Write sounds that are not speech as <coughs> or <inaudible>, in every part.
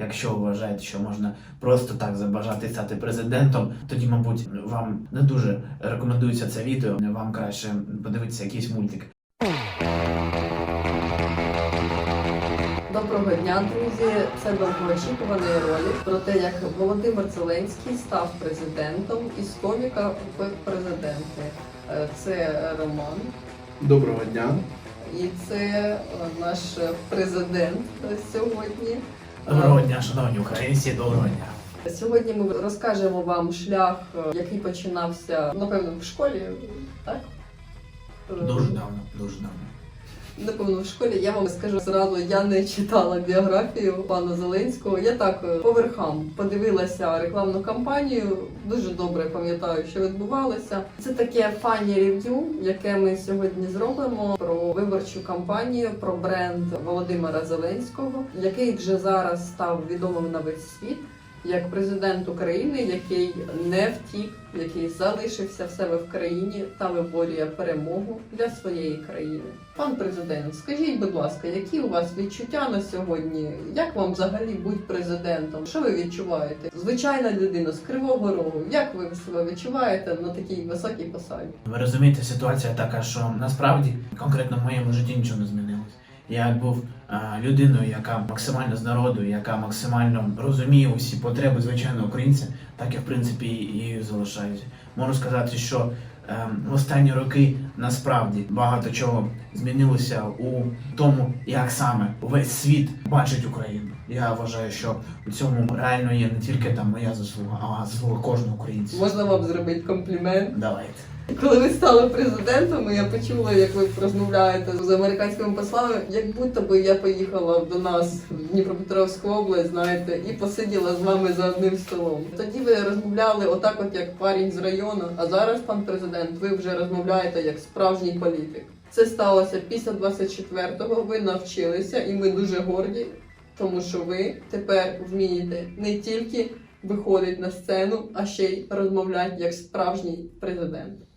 якщо ви вважаєте, що можна просто так забажати стати президентом, тоді, мабуть, вам не дуже рекомендується це відео. Вам краще подивитися якийсь мультик. Доброго дня, друзі! Це довгоочікуваний ролик про те, як Володимир Зеленський став президентом із коміка в президенти. Е, Це Роман, Доброго дня. і це е, наш президент сьогодні. Доброго дня, шановні українці, доброго дня. Сьогодні ми розкажемо вам шлях, е, який починався, напевно, в школі, так? Дуже давно, дуже давно. Напевно, в школі я вам скажу зразу, я не читала біографію пана Зеленського. Я так е, по верхам подивилася рекламну кампанію. Дуже добре пам'ятаю, що відбувалося. Це таке фані рев'ю, яке ми сьогодні зробимо про виборчу кампанію, про бренд Володимира Зеленського, який вже зараз став відомим на весь світ. Як президент України, який не втік, який залишився в себе в країні та виборює перемогу для своєї країни. Пан президент, скажіть, будь ласка, які у вас відчуття на сьогодні? Як вам взагалі бути президентом? Що ви відчуваєте? Звичайна людина з кривого рогу. Як ви себе відчуваєте на такій високій посаді? Ви розумієте, ситуація така, що насправді конкретно в моєму житті нічого не змінилось. Я був людиною, яка максимально з народу, яка максимально розуміє усі потреби звичайного українця, так я в принципі і залишаюся. Можу сказати, що е, в останні роки насправді багато чого змінилося у тому, як саме весь світ бачить Україну. Я вважаю, що у цьому реально є не тільки там моя заслуга, а заслуга кожного українця. Можна вам зробити комплімент? Давайте. Коли ви стали президентом, я почула, як ви розмовляєте з американськими послами, як будто би я поїхала до нас в Дніпропетровську область, знаєте, і посиділа з вами за одним столом. Тоді ви розмовляли отак, от як парень з району. А зараз, пан президент, ви вже розмовляєте як справжній політик. Це сталося після 24-го. Ви навчилися, і ми дуже горді, тому що ви тепер вмієте не тільки виходити на сцену, а ще й розмовляти як справжній президент.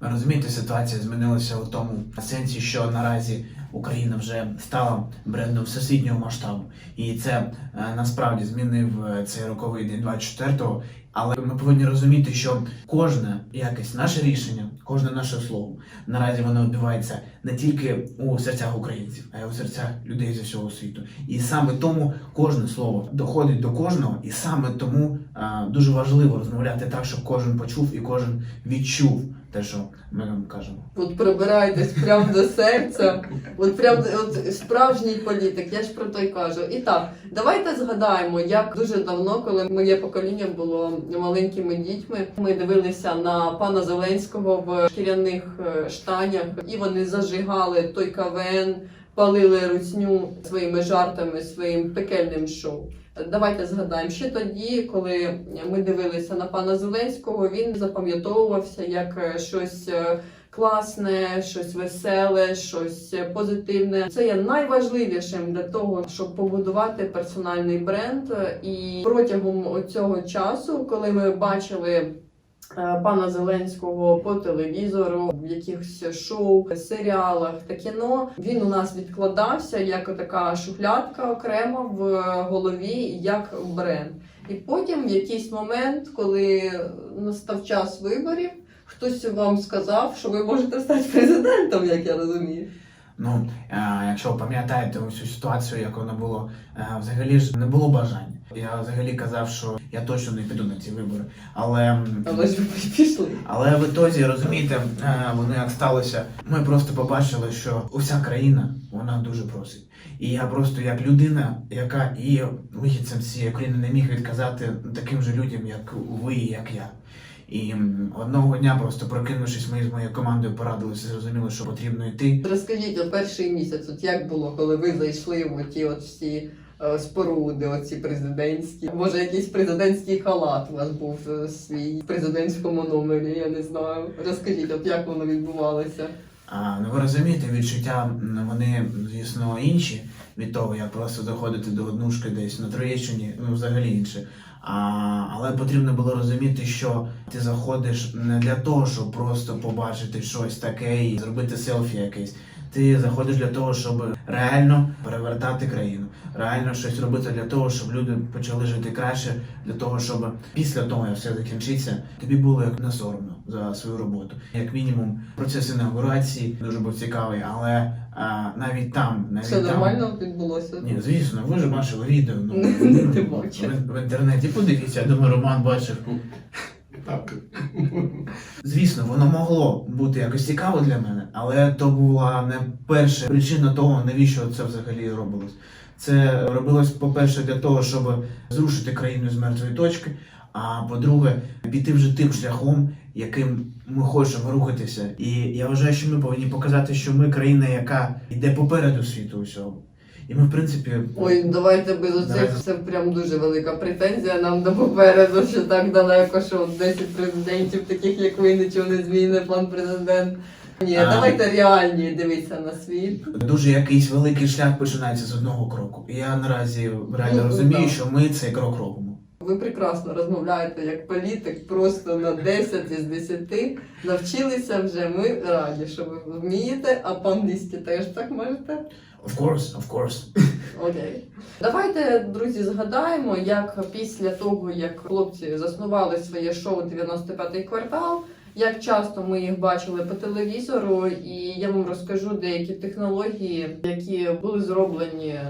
Ви розумієте, ситуація змінилася у тому сенсі, що наразі Україна вже стала брендом всесвітнього масштабу, і це е, насправді змінив е, цей роковий день 24-го. Але ми повинні розуміти, що кожне якесь наше рішення, кожне наше слово наразі воно відбувається не тільки у серцях українців, а й у серцях людей зі всього світу. І саме тому кожне слово доходить до кожного, і саме тому а, дуже важливо розмовляти так, щоб кожен почув і кожен відчув те, що ми вам кажемо. От прибирайтесь прямо до серця. От прям от справжній політик, я ж про той кажу. І так, давайте згадаємо, як дуже давно, коли моє покоління було маленькими дітьми, ми дивилися на пана Зеленського в шкіряних е, штанях, і вони зажигали той КВН, палили русню своїми жартами, своїм пекельним шоу. Давайте згадаємо, ще тоді, коли ми дивилися на пана Зеленського, він запам'ятовувався як е, щось е, класне, щось веселе, щось позитивне. Це є найважливішим для того, щоб побудувати персональний бренд. І протягом цього часу, коли ми бачили. Е, Пана Зеленського по телевізору, в якихось шоу, серіалах та кіно він у нас відкладався як така шухлядка окремо в голові, як бренд. І потім, в якийсь момент, коли настав час виборів, хтось вам сказав, що ви можете стати президентом, як я розумію. Ну, е, якщо ви пам'ятаєте усю ситуацію, як воно було, е, взагалі ж не було бажання. Я взагалі казав, що я точно не піду на ці вибори. Але Але ж ви пішли. Але в ітозі, розумієте, е, воно як сталося. Ми просто побачили, що уся країна вона дуже просить. І я просто як людина, яка і вихідцем з цієї країни не міг відказати таким же людям, як ви, і як я. І м, одного дня, просто прокинувшись, ми з моєю командою порадилися, зрозуміли, що потрібно йти. Розкажіть, перший місяць, от як було, коли ви зайшли в ті от всі споруди, оці президентські? Може, якийсь президентський халат у вас був е, свій в президентському номері, я не знаю. Розкажіть, от як воно відбувалося? А, ну ви розумієте, відчуття вони, звісно, інші від того, як просто заходити до однушки десь на Троєщині, ну взагалі інше. А, але потрібно було розуміти, що ти заходиш не для того, щоб просто побачити щось таке і зробити селфі якесь. Ти заходиш для того, щоб реально перевертати країну, реально щось робити для того, щоб люди почали жити краще, для того, щоб після того, як все закінчиться, тобі було як не соромно за свою роботу. Як мінімум, процес інаугурації дуже був цікавий, але а, навіть там, навіть Все там, нормально відбулося. ні, звісно, ви ж бачили відео. Ну, <laughs> в, в інтернеті подивіться, я думаю, Роман бачив. Так. Звісно, воно могло бути якось цікаво для мене, але то була не перша причина того, навіщо це взагалі робилось. Це робилось, по-перше, для того, щоб зрушити країну з мертвої точки. А по-друге, піти вже тим шляхом, яким ми хочемо рухатися. І я вважаю, що ми повинні показати, що ми країна, яка йде попереду світу усього. І ми, в принципі, Ой, давайте без оцих це прям дуже велика претензія нам до попереду, що так далеко, що 10 президентів, таких як ви, нічого не зміни, план президент. Ні, А. давайте реальні дивитися на світ. дуже якийсь великий шлях починається з одного кроку. І я наразі реально Ну, розумію, так. що ми цей крок робимо. Ви прекрасно розмовляєте як політик, просто на 10 із 10. Навчилися вже. Ми раді, що ви вмієте, а пан Лісті теж так можете. Of course, of course. Окей. Давайте, друзі, згадаємо, як після того, як хлопці заснували своє шоу «95-й квартал, як часто ми їх бачили по телевізору, і я вам розкажу деякі технології, які були зроблені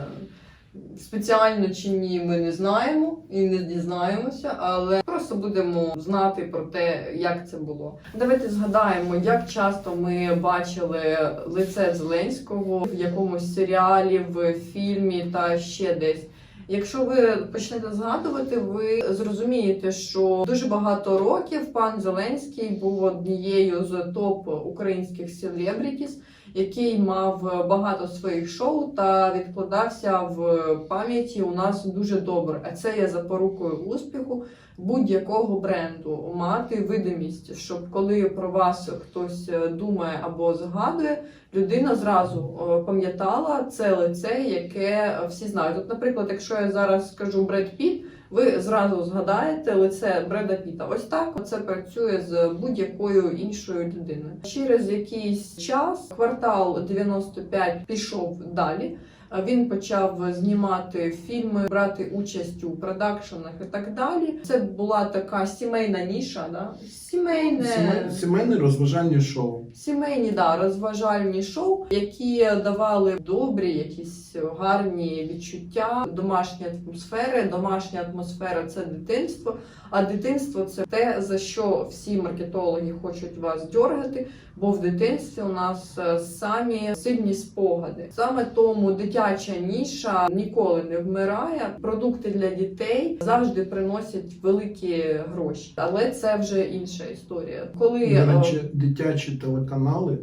спеціально чи ні, ми не знаємо і не дізнаємося, але просто будемо знати про те, як це було. Давайте згадаємо, як часто ми бачили лице Зеленського в якомусь серіалі, в фільмі та ще десь. Якщо ви почнете згадувати, ви зрозумієте, що дуже багато років пан Зеленський був однією з топ українських селебрітіс, який мав багато своїх шоу та відкладався в пам'яті у нас дуже добре. А це є запорукою успіху будь-якого бренду мати видимість, щоб коли про вас хтось е, думає або згадує, людина зразу е, пам'ятала це лице, яке всі знають. От, наприклад, якщо я зараз скажу Бред Піт, ви зразу згадаєте лице Бреда Піта. Ось так це працює з будь-якою іншою людиною. Через якийсь час квартал 95 пішов далі. Він почав знімати фільми, брати участь у продакшенах і так далі. Це була така сімейна ніша, да? Сімейне Сімей- Сімейне розважальне шоу. Сімейні да, розважальні шоу, які давали добрі, якісь гарні відчуття, домашні атмосфери. Домашня атмосфера це дитинство. А дитинство це те, за що всі маркетологи хочуть вас дьоргати, бо в дитинстві у нас е, самі сильні спогади. Саме тому дитяча ніша ніколи не вмирає. Продукти для дітей завжди приносять великі гроші, але це вже інша історія. Коли До е, речі, дитячі телеканали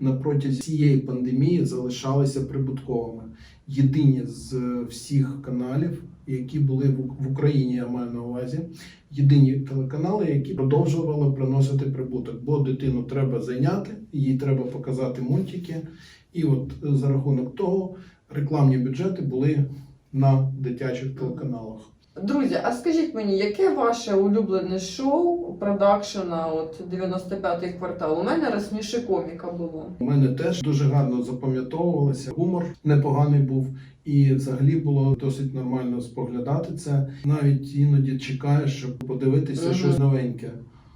на протязі цієї пандемії залишалися прибутковими. Єдині з е, всіх каналів, які були в Україні, я маю на увазі, єдині телеканали, які продовжували приносити прибуток, бо дитину треба зайняти, їй треба показати мультики. І от е, за рахунок того рекламні бюджети були на дитячих телеканалах. Друзі, а скажіть мені, яке ваше улюблене шоу продакшена от 95-й квартал? У мене розсміши коміка було. У мене теж дуже гарно запам'ятовувалося. Гумор непоганий був, і взагалі було досить нормально споглядати це. Навіть іноді чекаєш, щоб подивитися угу. щось новеньке.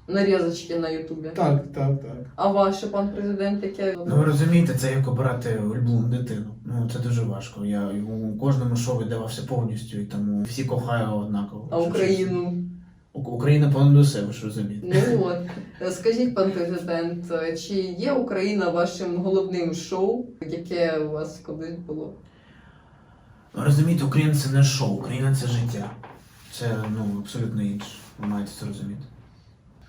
Нарізочки на Ютубі. Так, так, так. А ваше, пан президент, яке Ну ви розумієте, це як обирати улюблену дитину. Ну це дуже важко. Я у кожному шоу віддавався повністю, і тому всі кохаю однаково. а Україну? Україна понад усе, ви ж розумієте. Ну от скажіть, пан президент, чи є Україна вашим головним шоу, яке у вас колись було? Ви розумієте, Україна це не шоу, Україна це життя. Це ну абсолютно інше. Ви маєте це розуміти.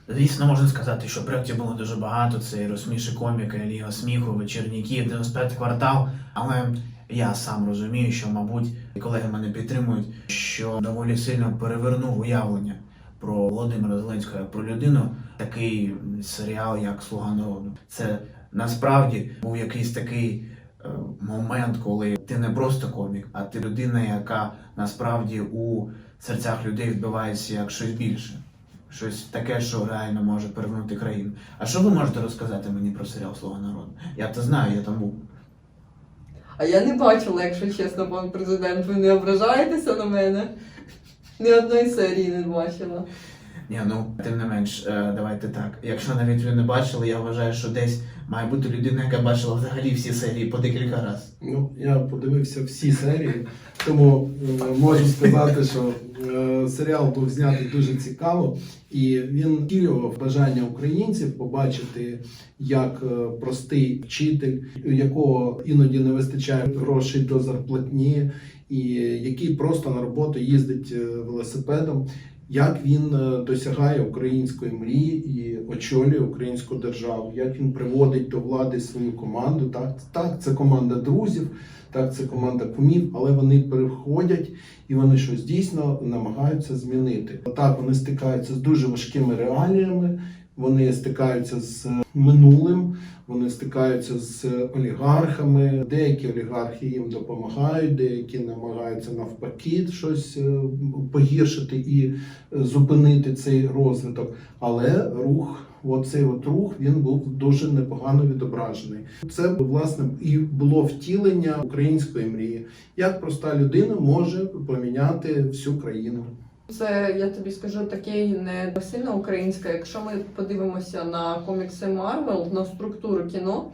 Звісно, можна сказати, що проєктів було дуже багато. Це і розсміши коміка, і Ліга сміху, вечірніки, 95 квартал. Але я сам розумію, що, мабуть, колеги мене підтримують, що доволі сильно перевернув уявлення про Володимира Зеленського як про людину. Такий серіал, як Слуга народу. Це насправді був якийсь такий е, момент, коли ти не просто комік, а ти людина, яка насправді у серцях людей відбувається як щось більше. Щось таке, що реально може перевернути країну. А що ви можете розказати мені про серіал Слуга народу? Я то знаю, я там був. А я не бачила, якщо чесно, пан президент, ви не ображаєтеся на мене? Ні одної серії не бачила. Ні, ну тим не менш, е, давайте так. Якщо навіть ви не бачили, я вважаю, що десь має бути людина, яка бачила взагалі всі серії по декілька разів. Ну, я подивився всі серії, тому е, можу сказати, що серіал був знятий дуже цікаво, і він втілював бажання українців побачити, як е, простий вчитель, якого іноді не вистачає грошей до зарплатні, і який просто на роботу їздить е, велосипедом. Як він е, досягає української мрії і очолює українську державу, як він приводить до влади свою команду. Так, так, це команда друзів, так, це команда кумів, але вони переходять і вони щось дійсно намагаються змінити. Так, вони стикаються з дуже важкими реаліями, вони стикаються з минулим, вони стикаються з олігархами. Деякі олігархи їм допомагають, деякі намагаються навпаки щось е, погіршити і е, зупинити цей розвиток. Але рух, оцей от рух, він був дуже непогано відображений. Це власне і було втілення української мрії. Як проста людина може поміняти всю країну? Це я тобі скажу таке не сильно українське. Якщо ми подивимося на комікси Марвел, на структуру кіно,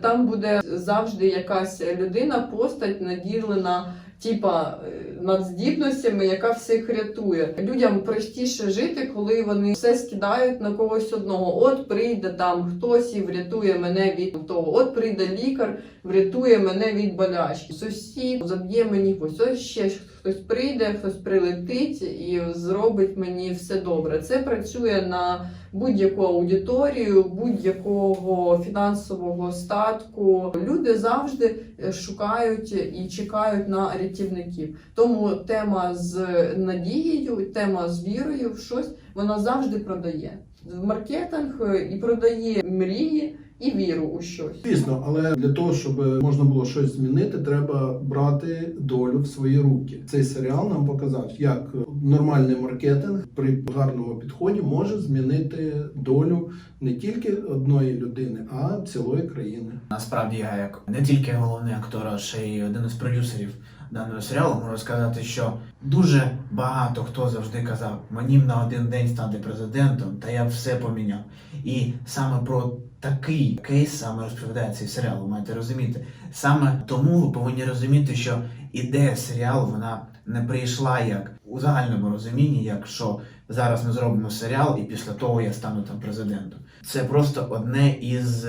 там буде завжди якась людина, постать наділена. Типа над надздібностями, яка всіх рятує. Людям простіше жити, коли вони все скидають на когось одного. От прийде там хтось і врятує мене від того. От прийде лікар, врятує мене від болячки. Сусід заб'є мені ось ось ще хтось прийде, хтось прилетить і зробить мені все добре. Це працює на будь-яку аудиторію, будь-якого фінансового статку. Люди завжди шукають і чекають на рятівників. Тому тема з надією, тема з вірою в щось вона завжди продає. Маркетинг е, і продає мрії і віру у щось. Звісно, але для того, щоб можна було щось змінити, треба брати долю в свої руки. Цей серіал нам показав, як нормальний маркетинг при гарному підході може змінити долю не тільки одної людини, а цілої країни. Насправді я як не тільки головний актор, а ще й один із продюсерів даного серіалу можу сказати, що дуже багато хто завжди казав, мені на один день стати президентом, та я все поміняв. І саме про такий кейс саме розповідає цей серіал. Ви маєте розуміти. Саме тому ви повинні розуміти, що ідея серіалу вона не прийшла як у загальному розумінні, як що зараз ми зробимо серіал, і після того я стану там президентом. Це просто одне із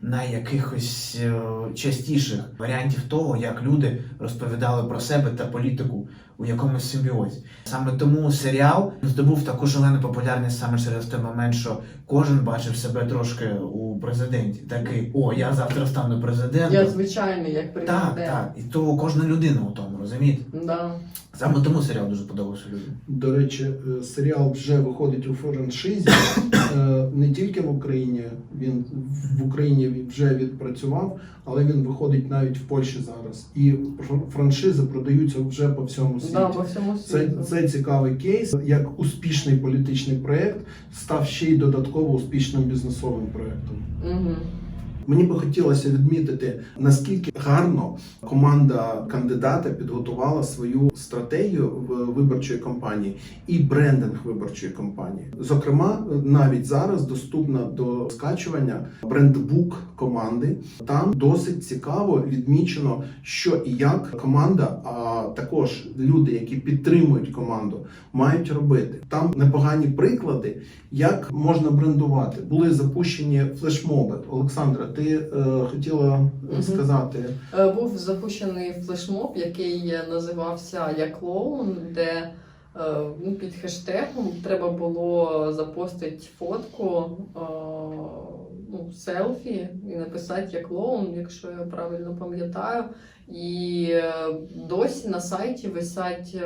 найякихось е, частіших варіантів того, як люди розповідали про себе та політику у якомусь симбіозі. Саме тому серіал здобув таку шалену популярність саме через той момент, що кожен бачив себе трошки у президенті. Такий, о, я завтра стану президентом. Я звичайний, як президент. Так, так. І то кожна людина у тому, розумієте? Да. Саме тому серіал дуже подобався людям. До речі, е, серіал вже виходить у франшизі <coughs> е, не тільки в Україні. Він в Україні вже відпрацював, але він виходить навіть в Польщі зараз. І фр- франшизи продаються вже по всьому світі. Да, по всьому Це, це цікавий кейс, як успішний політичний проєкт став ще й додатково успішним бізнесовим проєктом. Угу. Мені би хотілося відмітити, наскільки гарно команда кандидата підготувала свою стратегію в виборчої кампанії і брендинг виборчої кампанії. Зокрема, навіть зараз доступна до скачування брендбук команди. Там досить цікаво відмічено, що і як команда, а також люди, які підтримують команду, мають робити. Там непогані приклади, як можна брендувати. Були запущені флешмоби. Олександра, ти е, хотіла Мгм. сказати. Е, Був запущений флешмоб, який називався Я клоун, де е, ну, під хештегом треба було запостити фотку, е, ну, селфі і написати Я клоун, якщо я правильно пам'ятаю. І е, досі на сайті висять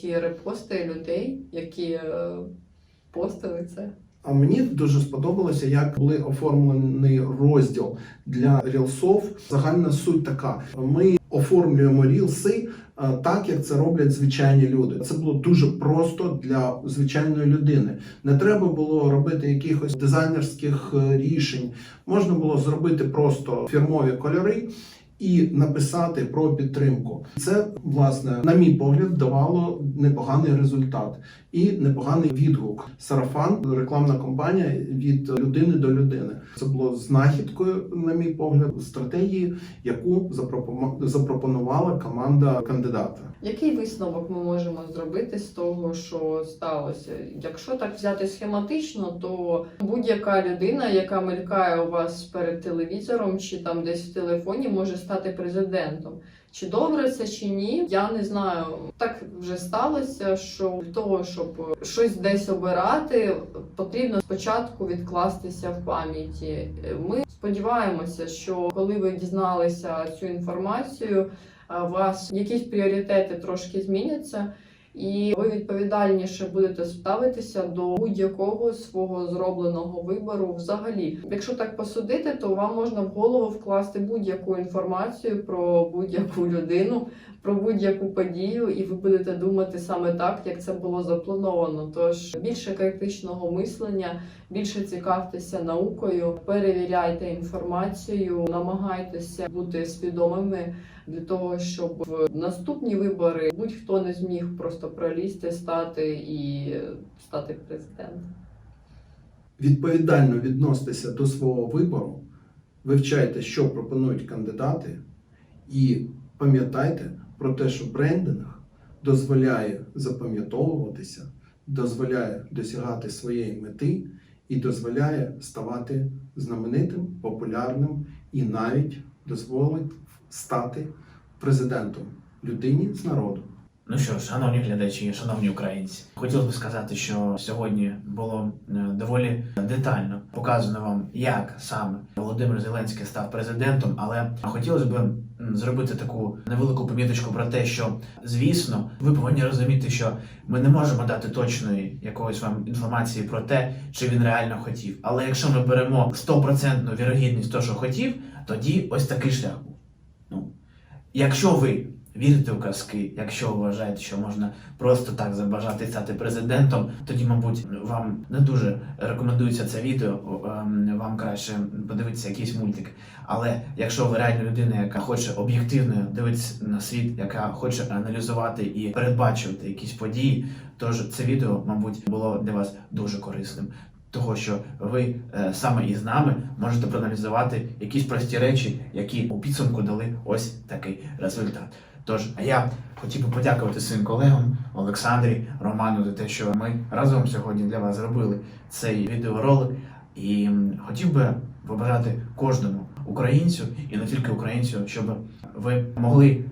ті репости людей, які постили це. А мені дуже сподобалося, як були оформлений розділ для рілсов. Загальна суть така: ми оформлюємо рілси е, так, як це роблять звичайні люди. Це було дуже просто для звичайної людини. Не треба було робити якихось дизайнерських е, рішень. Можна було зробити просто фірмові кольори. і написати про підтримку. Це, власне, на мій погляд, давало непоганий результат і непоганий відгук. Сарафан, рекламна кампанія від людини до людини. Це було знахідкою, на мій погляд, стратегії, яку запропонувала команда кандидата. Який висновок ми можемо зробити з того, що сталося? Якщо так взяти схематично, то будь-яка людина, яка мелькає у вас перед телевізором чи там десь в телефоні, може стати президентом. Чи добре це чи ні, я не знаю. Так вже сталося, що для того, щоб щось десь обирати, потрібно спочатку відкластися в пам'яті. Ми сподіваємося, що коли ви дізналися цю інформацію, у вас якісь пріоритети трошки зміняться, і ви відповідальніше будете ставитися до будь-якого свого зробленого вибору взагалі. Якщо так посудити, то вам можна в голову вкласти будь-яку інформацію про будь-яку людину, про будь-яку подію, і ви будете думати саме так, як це було заплановано. Тож більше критичного мислення, більше цікавтеся наукою, перевіряйте інформацію, намагайтеся бути свідомими для того, щоб в наступні вибори будь-хто не зміг просто пролізти, стати і стати президентом. Відповідально відноситеся до свого вибору, вивчайте, що пропонують кандидати, і пам'ятайте про те, що брендинг дозволяє запам'ятовуватися, дозволяє досягати своєї мети і дозволяє ставати знаменитим, популярним і навіть дозволить стати президентом людині з народу. Ну що ж, шановні глядачі, шановні українці, хотілося б сказати, що сьогодні було е, доволі детально показано вам, як саме Володимир Зеленський став президентом. Але хотілося б зробити таку невелику поміточку про те, що звісно, ви повинні розуміти, що ми не можемо дати точної якоїсь вам інформації про те, чи він реально хотів. Але якщо ми беремо стопроцентну вірогідність того, що хотів, тоді ось такий шлях. Ну, якщо ви вірите у казки, якщо вважаєте, що можна просто так забажати стати президентом, тоді, мабуть, вам не дуже рекомендується це відео. ем, Вам краще подивитися якийсь мультик. Але якщо ви реально людина, яка хоче об'єктивно дивитися на світ, яка хоче аналізувати і передбачувати якісь події, тож це відео, мабуть, було для вас дуже корисним. Того, що ви е, саме із нами можете проаналізувати якісь прості речі, які у підсумку дали ось такий результат. Тож а я хотів би подякувати своїм колегам Олександрі, Роману за те, що ми разом сьогодні для вас зробили цей відеоролик. І хотів би побажати кожному українцю і не тільки українцю, щоб ви могли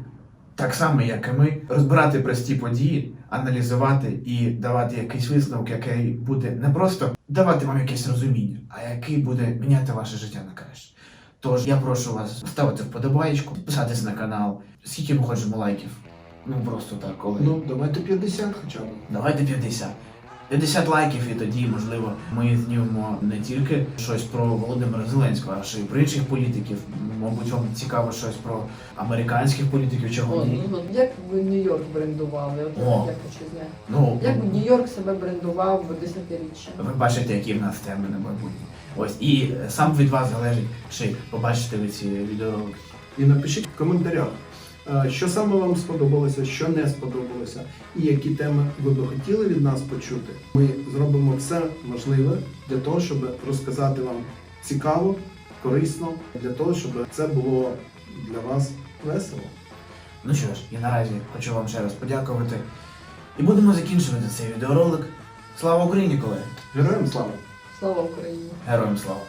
так само, як і ми, розбирати прості події, аналізувати і давати якийсь висновок, який буде не просто давати вам якесь розуміння, а який буде міняти ваше життя на краще. Тож я прошу вас ставити вподобаєчку, підписатись на канал, скільки ми хочемо лайків. Ну просто так, коли. Ну, давайте 50 хоча б. Давайте 50. 50 лайків, і тоді, можливо, ми знімемо не тільки щось про Володимира Зеленського, а ще й про інших політиків. Мабуть, вам цікаво щось про американських політиків, чого О, ні. ну, як би Нью-Йорк брендували? От О. я хочу знати. Ну, Як би Нью-Йорк себе брендував в десятиріччя? ви бачите, які в нас теми на майбутнє. Ось і сам від вас залежить, чи побачите ви ці відеоролики. І напишіть в коментарях, що саме вам сподобалося, що не сподобалося, і які теми ви би хотіли від нас почути. Ми зробимо все можливе для того, щоб розказати вам цікаво, корисно, для того, щоб це було для вас весело. Ну що ж, і наразі хочу вам ще раз подякувати. І будемо закінчувати цей відеоролик. Слава Україні, колеги! Героям слава! Слава Україні! Героям слава!